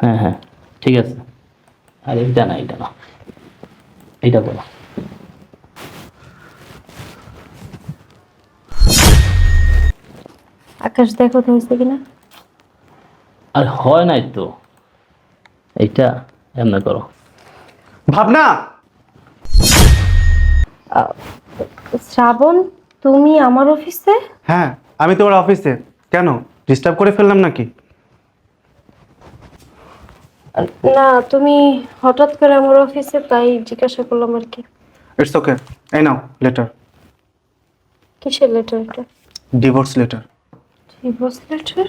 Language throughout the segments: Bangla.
হ্যাঁ হ্যাঁ ঠিক আছে। আর এইটা না এইটা না। এইটা করো আকাশ দেখো তো হয়েছে কিনা? আর হয় নাই তো। এইটা এমনি করো। ভাবনা! শ্রাবণ তুমি আমার অফিসে? হ্যাঁ আমি তোমার অফিসে। কেন? ডিস্টার্ব করে ফেললাম নাকি? না তুমি হঠাৎ করে আমার অফিসে তাই জিজ্ঞাসা করলাম আর কি। ইটস ওকে এই নাও লেটার কিসের লেটার এটা? ডিভোর্স লেটার ডিভোর্স লেটার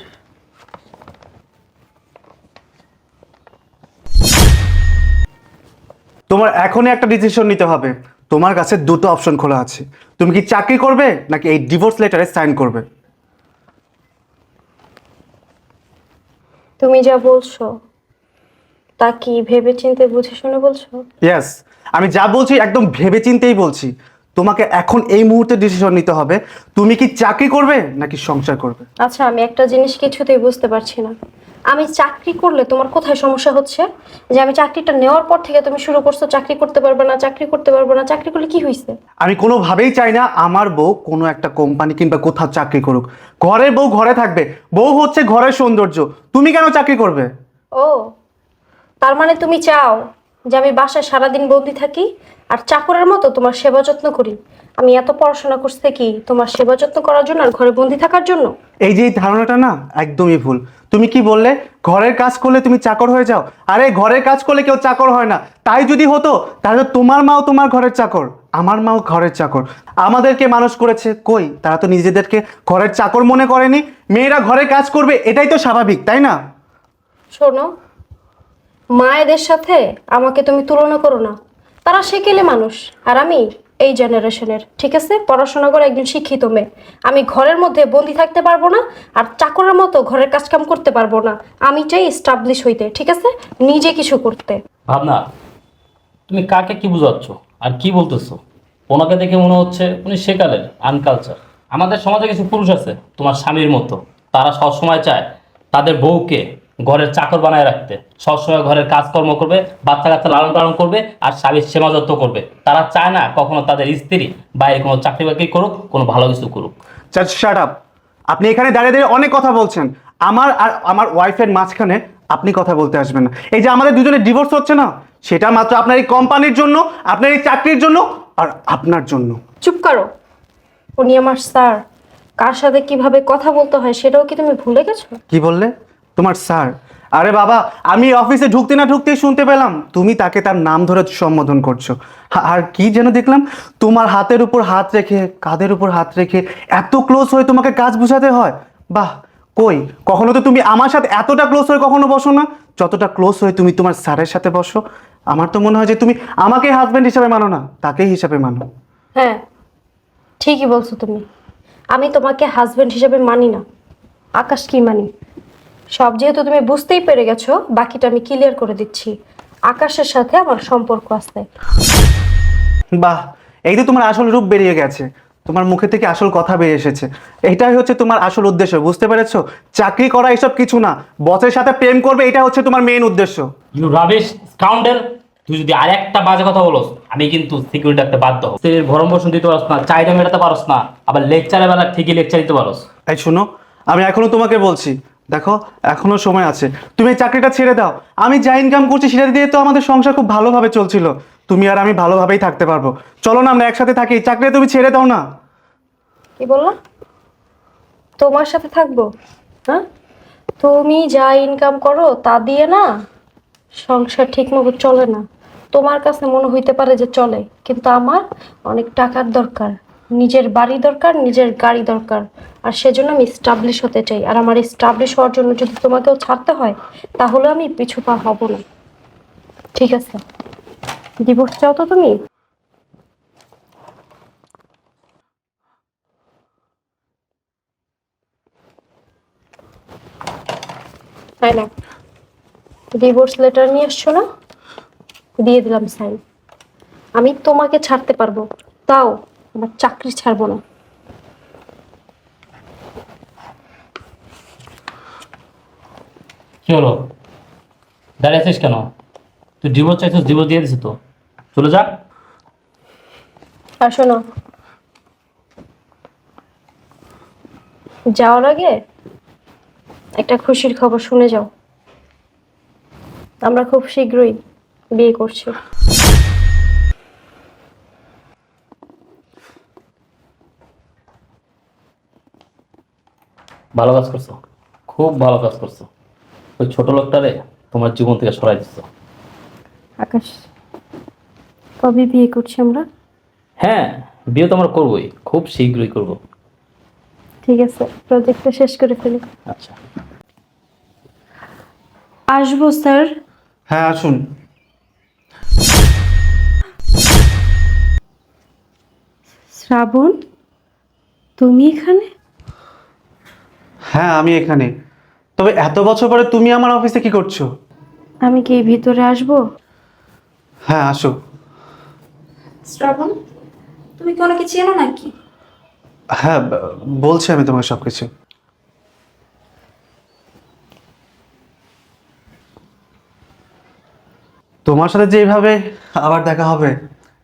তোমার এখনই একটা ডিসিশন নিতে হবে। তোমার কাছে দুটো অপশন খোলা আছে। তুমি কি চাকরি করবে নাকি এই ডিভোর্স লেটারে সাইন করবে? তুমি যা বলছো। তা কি ভেবে চিন্তে বুঝে শুনে বলছো? ইয়েস আমি যা বলছি একদম ভেবে চিন্তেই বলছি। তোমাকে এখন এই মুহূর্তে ডিসিশন নিতে হবে। তুমি কি চাকরি করবে নাকি সংসার করবে? আচ্ছা আমি একটা জিনিস কিছুতেই বুঝতে পারছি না। আমি চাকরি করলে তোমার কোথায় সমস্যা হচ্ছে? যে আমি চাকরিটা নেওয়ার পর থেকে তুমি শুরু করছ চাকরি করতে পারবে না চাকরি করতে পারবে না চাকরি করলে কি হয়েছে আমি কোনোভাবেই চাই না আমার বউ কোনো একটা কোম্পানি কিংবা কোথাও চাকরি করুক। ঘরের বউ ঘরে থাকবে। বউ হচ্ছে ঘরের সৌন্দর্য। তুমি কেন চাকরি করবে? ও তার মানে তুমি চাও যে আমি বাসায় সারাদিন বন্দি থাকি আর চাকরের মতো তোমার সেবা যত্ন করি? আমি এত পড়াশোনা করতে কি তোমার সেবা যত্ন করার জন্য আর ঘরে বন্দি থাকার জন্য? এই যে এই ধারণাটা না একদমই ভুল। তুমি কি বললে ঘরের কাজ করলে তুমি চাকর হয়ে যাও? আরে ঘরের কাজ করলে কেউ চাকর হয় না। তাই যদি হতো তাহলে তোমার মাও তোমার ঘরের চাকর আমার মাও ঘরের চাকর। আমাদেরকে মানুষ করেছে কই? তারা তো নিজেদেরকে ঘরের চাকর মনে করেনি। মেয়েরা ঘরের কাজ করবে এটাই তো স্বাভাবিক তাই না? শোনো মায়েদের সাথে আমাকে তুমি তুলনা করো না। তারা সেকেলে মানুষ, আর আমি এই জেনারেশনের, ঠিক আছে? পড়াশোনা করে একজন শিক্ষিত মেয়ে। আমি ঘরের মধ্যে বন্দি থাকতে পারব না, আর চাকরের মতো ঘরের কাজকাম করতে পারব না। আমি চাই এস্টাবলিশ হইতে, ঠিক আছে? নিজে কিছু করতে। ভাবনা, তুমি কাকে কি বুঝাচ্ছ? আর কি বলতেছো? ওনাকে দেখে মনে হচ্ছে উনি সেকালের আনকালচার আমাদের সমাজে কিছু পুরুষ আছে, তোমার স্বামীর মতো। তারা সবসময় চায় তাদের বউকে ঘরের চাকর বানায় রাখতে। সবসময় ঘরের কাজকর্ম করবে বাচ্চা কাচ্চা লালন পালন করবে আর স্বামীর সেবা যত্ন করবে। তারা চায় না কখনো তাদের স্ত্রী বাইরে কোনো চাকরি বাকরি করুক কোনো ভালো কিছু করুক। শাট আপ আপনি এখানে দাঁড়িয়ে দাঁড়িয়ে অনেক কথা বলছেন। আমার আর আমার ওয়াইফের মাঝখানে আপনি কথা বলতে আসবেন না। এই যে আমাদের দুজনের ডিভোর্স হচ্ছে না সেটা মাত্র আপনার এই কোম্পানির জন্য আপনার এই চাকরির জন্য আর আপনার জন্য। চুপ করো। উনি আমার স্যার কার সাথে কীভাবে কথা বলতে হয় সেটাও কি তুমি ভুলে গেছো? কি বললে? তোমার স্যার। আরে বাবা, আমি অফিসে ঢুকতে না ঢুকতেই শুনতে পেলাম। তুমি তাকে তার নাম ধরে সম্বোধন করছ। আর কি যেন দেখলাম, তোমার হাতের উপর হাত রেখে, কাঁধের উপর হাত রেখে এত ক্লোজ হয়ে তোমাকে কাজ বোঝাতে হয়। বাহ, কই? কখনো তো তুমি আমার সাথে এতটা ক্লোজ হয়ে কখনো বসো না। যতটা ক্লোজ হয়ে তুমি তোমার স্যারের সাথে বসো, আমার তো মনে হয় যে তুমি আমাকে হাজব্যান্ড হিসাবে মানো না, তাকেই হিসাবে মানো। হ্যাঁ ঠিকই বলছো তুমি। আমি তোমাকে হাজবেন্ড হিসাবে মানি না। আকাশ কি মানি? সব যেহেতু তুমি বুঝতেই পেরে গেছো বাকিটা আমি ক্লিয়ার করে দিচ্ছি। আকাশের সাথে আমার সম্পর্ক আছে। বাহ এই তো তোমার আসল রূপ বেরিয়ে গেছে। তোমার মুখে থেকে আসল কথা বেরিয়ে এসেছে। এটাই হচ্ছে তোমার আসল উদ্দেশ্য বুঝতে পেরেছ? চাকরি করা এসব কিছু না। বসের সাথে প্রেম করবে এটা হচ্ছে তোমার মেইন উদ্দেশ্য। ইউ রাবিশ স্কাউন্ডেল তুই যদি আর একটা বাজে কথা বলস আমি কিন্তু সিকিউরিটি রাখতে বাধ্য হব। তুই ভরণ পোষণ দিতে পারস না চাহিদা মেটাতে পারস না আবার লেকচারের বেলা ঠিকই লেকচার দিতে পারস। এই শুনো আমি এখনও তোমাকে বলছি দেখো, এখনও সময় আছে। তুমি এই চাকরিটা ছেড়ে দাও। আমি যা ইনকাম করছি সেটা দিয়ে তো আমাদের সংসার খুব ভালোভাবে চলছিল। তুমি আর আমি ভালোভাবেই থাকতে পারব। চলো না, আমরা একসাথে থাকি। এই চাকরিটা তুমি ছেড়ে দাও না। কি বললা তোমার সাথে থাকব? হ্যাঁ? তুমি যা ইনকাম করো তা দিয়ে না সংসার ঠিকমতো চলে না। তোমার কাছে মনে হইতে পারে যে চলে, কিন্তু আমার অনেক টাকার দরকার। নিজের বাড়ি দরকার, নিজের গাড়ি দরকার। আর সেজন্য আমি স্টাবলিশ হতে চাই। আর আমার স্টাবলিশ হওয়ার জন্য যদি তোমাকেও ছাড়তে হয়, তাহলে আমি পিছু পা হব না। ঠিক আছে? ডিভোর্স চাও তো তুমি? তাই না? ডিভোর্স লেটার নিয়ে আসছো না? দিয়ে দিলাম সাইন আমি তোমাকে ছাড়তে পারব। তাও আমার চাকরি ছাড়বো না। কি হলো? দাঁড়িয়ে আছিস কেন? তুই ডিভোর্স চাইছিস ডিভোর্স দিয়ে দিছিস তো। চলে যা। আর শোনো যাওয়ার আগে একটা খুশির খবর শুনে যাও। আমরা খুব শীঘ্রই বিয়ে করছি। ভালো কাজ করছ? খুব ভালো কাজ করছ। ওই ছোট লোকটারে তোমার জীবন থেকে সরাই দিচ্ছ আকাশ কবে বিয়ে করছি আমরা? হ্যাঁ বিয়ে তো আমরা করবোই। খুব শীঘ্রই করব। ঠিক আছে প্রজেক্টটা শেষ করে ফেলি। আচ্ছা। আসব স্যার? হ্যাঁ আসুন। শ্রাবণ তুমি এখানে? হ্যাঁ আমি এখানে। তবে এত বছর পরে তুমি আমার অফিসে কি করছ? আমি কি ভিতরে আসব? হ্যাঁ আসো। শ্রাবণ তুমি কি ওনাকে চেনো নাকি? হ্যাঁ ব- বলছি আমি তোমাকে সব কিছু তোমার সাথে যেভাবে আবার দেখা হবে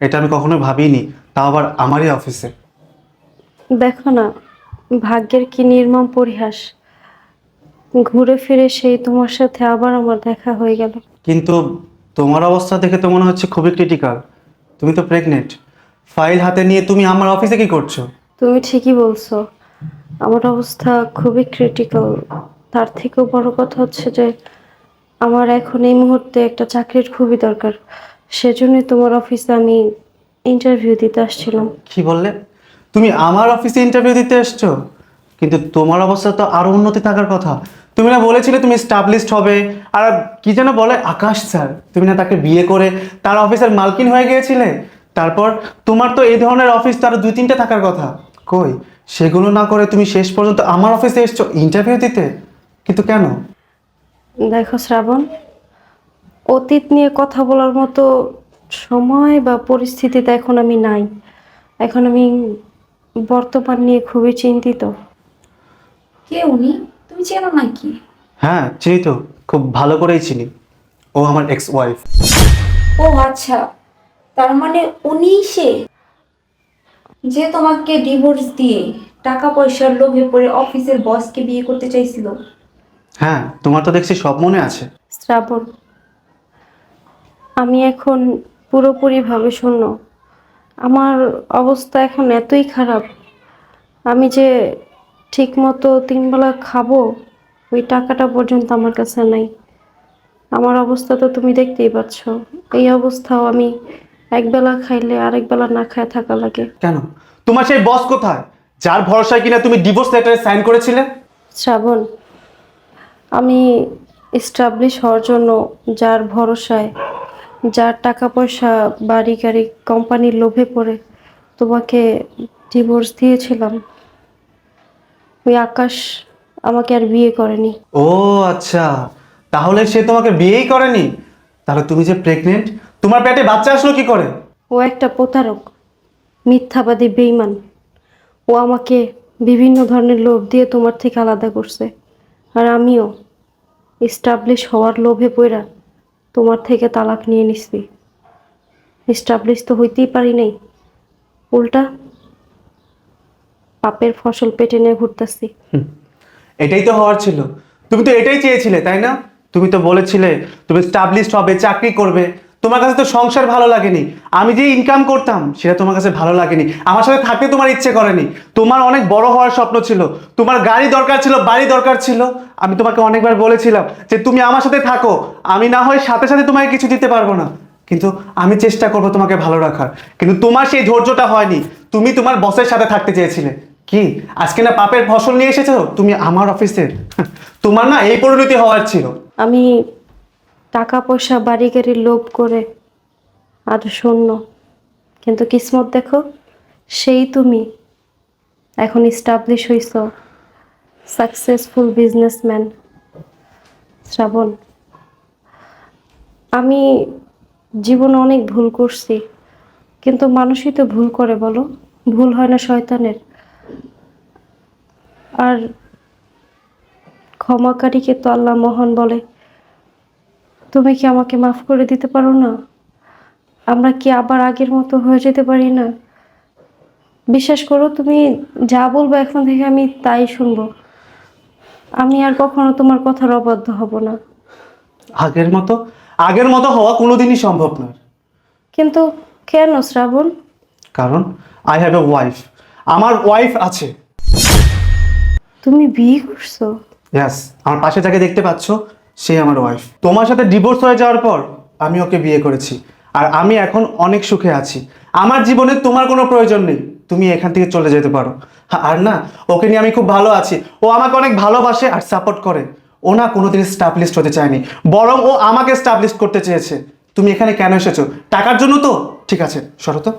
এটা আমি কখনো ভাবিনি। তাও আবার আমারই অফিসে। দেখো না ভাগ্যের কি নির্মম পরিহাস? ঘুরে ফিরে সেই তোমার সাথে আবার আমার দেখা হয়ে গেল। কিন্তু তোমার অবস্থা দেখে তো মনে হচ্ছে খুবই ক্রিটিক্যাল তুমি তো প্রেগনেন্ট ফাইল হাতে নিয়ে তুমি আমার অফিসে কি করছ? তুমি ঠিকই বলছো। আমার অবস্থা খুবই ক্রিটিক্যাল তার থেকেও বড় কথা হচ্ছে যে আমার এখন এই মুহূর্তে একটা চাকরির খুবই দরকার। সেজন্যই তোমার অফিসে আমি ইন্টারভিউ দিতে আসছিলাম। কি বললে? তুমি আমার অফিসে ইন্টারভিউ দিতে এসছো? কিন্তু তোমার অবস্থা তো আরও উন্নতি থাকার কথা। তুমি না বলেছিলে তুমি স্টাবলিশড হবে। আর কি যেন বলে, আকাশ স্যার, তুমি না তাকে বিয়ে করে তার অফিসের মালকিন হয়ে গিয়েছিলে? তারপর তোমার তো এই ধরনের অফিস তো আরও দুই তিনটে থাকার কথা। কই? সেগুলো না করে তুমি শেষ পর্যন্ত আমার অফিসে এসছো ইন্টারভিউ দিতে? কিন্তু কেন? দেখো শ্রাবণ, অতীত নিয়ে কথা বলার মতো সময় বা পরিস্থিতিতে এখন আমি নাই। এখন আমি বর্তমান নিয়ে খুবই চিন্তিত। কে উনি? তুমি চেনো নাকি? হ্যাঁ চিনি তো। খুব ভালো করেই চিনি। ও আমার এক্স ওয়াইফ ও আচ্ছা তার মানে উনি সে? যে তোমাকে ডিভোর্স দিয়ে টাকা পয়সার লোভে পড়ে অফিসের বসকে বিয়ে করতে চাইছিল। হ্যাঁ তোমার তো দেখছি সব মনে আছে। শ্রাবণ আমি এখন পুরোপুরিভাবে শূন্য। আমার অবস্থা এখন এতই খারাপ। আমি যে ঠিকমতো তিনবেলা খাব ওই টাকাটা পর্যন্ত আমার কাছে নাই। আমার অবস্থা তো তুমি দেখতেই পাচ্ছ। এই অবস্থাও আমি একবেলা খাইলে আরেক বেলা না খায় থাকা লাগে। কেন? তোমার সেই বস কোথায়? যার ভরসায় কিনা তুমি ডিভোর্স লেটারে সাইন করেছিলে? শ্রাবণ আমি এস্টাবলিশ হওয়ার জন্য যার ভরসায় যার টাকা পয়সা বাড়ি গাড়ি কোম্পানির লোভে পড়ে তোমাকে ডিভোর্স দিয়েছিলাম। ওই আকাশ আমাকে আর বিয়ে করেনি। ও আচ্ছা। তাহলে সে তোমাকে বিয়েই করেনি? তাহলে তুমি যে প্রেগনেন্ট তোমার পেটে বাচ্চা আসলো কি করে? ও একটা প্রতারক মিথ্যাবাদী বেইমান ও আমাকে বিভিন্ন ধরনের লোভ দিয়ে তোমার থেকে আলাদা করছে। আর আমিও এস্টাবলিশ হওয়ার লোভে পড়া তোমার থেকে তালাক নিয়ে নিসবি এস্টাবলিশ তো হইতেই পারি নাই। উল্টা পাপের ফসল পেটে নিয়ে ঘুরতেছি। এটাই তো হওয়ার ছিল। তুমি তো এটাই চেয়েছিলে, তাই না? তুমি তো বলেছিলে, তুমি স্টাবলিশড হবে, চাকরি করবে। তোমার কাছে তো সংসার ভালো লাগেনি। আমি যে ইনকাম করতাম, সেটা তোমার কাছে ভালো লাগেনি। আমার সাথে থাকতে তোমার ইচ্ছে করেনি। তোমার অনেক বড় হওয়ার স্বপ্ন ছিল। তোমার গাড়ি দরকার ছিল, বাড়ি দরকার ছিল। আমি তোমাকে অনেকবার বলেছিলাম যে, তুমি আমার সাথে থাকো। আমি না হয় সাথে সাথে তোমাকে কিছু দিতে পারব না। কিন্তু আমি চেষ্টা করব তোমাকে ভালো রাখার। কিন্তু তোমার সেই ধৈর্যটা হয়নি। তুমি তোমার বসের সাথে থাকতে চেয়েছিলে। কি? আজকে না পাপের ফসল নিয়ে এসেছ? তুমি আমার অফিসে তোমার না এই পরিণতি হওয়ার ছিল। আমি টাকা পয়সা বাড়ি গাড়ির লোভ করে। আর শূন্য। কিন্তু কিসমত দেখো, সেই তুমি এখন স্টাবলিশ হইছ সাকসেসফুল বিজনেসম্যান শ্রাবণ, আমি জীবনে অনেক ভুল করছি, কিন্তু মানুষই তো ভুল করে বলো। ভুল হয় না শয়তানের। আর ক্ষমাকারীকে তো আল্লাহ মহান বলে। তুমি কি আমাকে মাফ করে দিতে পারো না? আমরা কি আবার আগের মতো হয়ে যেতে পারি না? বিশ্বাস করো তুমি যা বলব এখন থেকে আমি তাই শুনব। আমি আর কখনো তোমার কথার অবাধ্য হব না। আগের মতো? আগের মতো হওয়া কোনোদিনই সম্ভব নয়। কিন্তু কেন শ্রাবণ? কারণ আই হ্যাভ এ ওয়াইফ আমার ওয়াইফ আছে। তুমি বিয়ে করছ? ইয়াস আমার পাশে যাকে দেখতে পাচ্ছ সে আমার ওয়াইফ তোমার সাথে ডিভোর্স হয়ে যাওয়ার পর আমি ওকে বিয়ে করেছি। আর আমি এখন অনেক সুখে আছি। আমার জীবনে তোমার কোনো প্রয়োজন নেই। তুমি এখান থেকে চলে যেতে পারো। আর না, ওকে নিয়ে আমি খুব ভালো আছি। ও আমাকে অনেক ভালোবাসে আর সাপোর্ট করে। ও না কোনোদিন স্টাফ হতে চায়নি। বরং ও আমাকে স্টাফ লিস্ট করতে চেয়েছে। তুমি এখানে কেন এসেছ? টাকার জন্য তো। ঠিক আছে, সরো তো।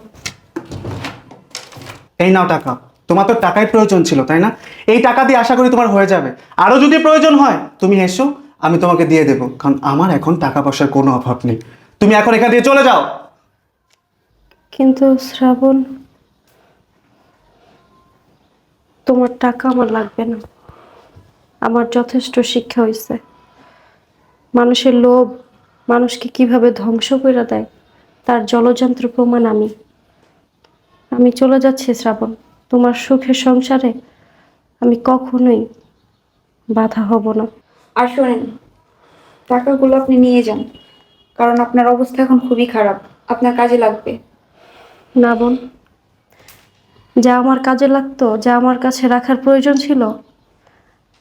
এই নাও টাকা। তোমার তো টাকাই প্রয়োজন ছিল, তাই না? এই টাকা দিয়ে আশা করি তোমার হয়ে যাবে। আরও যদি প্রয়োজন হয়, তুমি এসো। আমি তোমাকে দিয়ে দেবো, কারণ আমার এখন টাকা পয়সার কোনো অভাব নেই। তুমি এখন এখান থেকে চলে যাও। কিন্তু শ্রাবণ, তোমার টাকা আমার লাগবে না। আমার যথেষ্ট শিক্ষা হয়েছে। মানুষের লোভ মানুষকে কীভাবে ধ্বংস করে দেয়, তার জলযন্ত্র প্রমাণ আমি। আমি চলে যাচ্ছি শ্রাবণ, তোমার সুখের সংসারে আমি কখনোই বাধা হব না। আর শোনেন, টাকাগুলো আপনি নিয়ে যান, কারণ আপনার অবস্থা এখন খুবই খারাপ। আপনার কাজে লাগবে। না বোন, যা আমার কাজে লাগতো, যা আমার কাছে রাখার প্রয়োজন ছিল,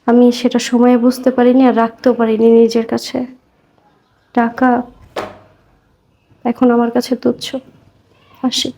আমি সেটা সময়ে বুঝতে পারিনি আর রাখতেও পারিনি নিজের কাছে। টাকা এখন আমার কাছে তুচ্ছ। আসি।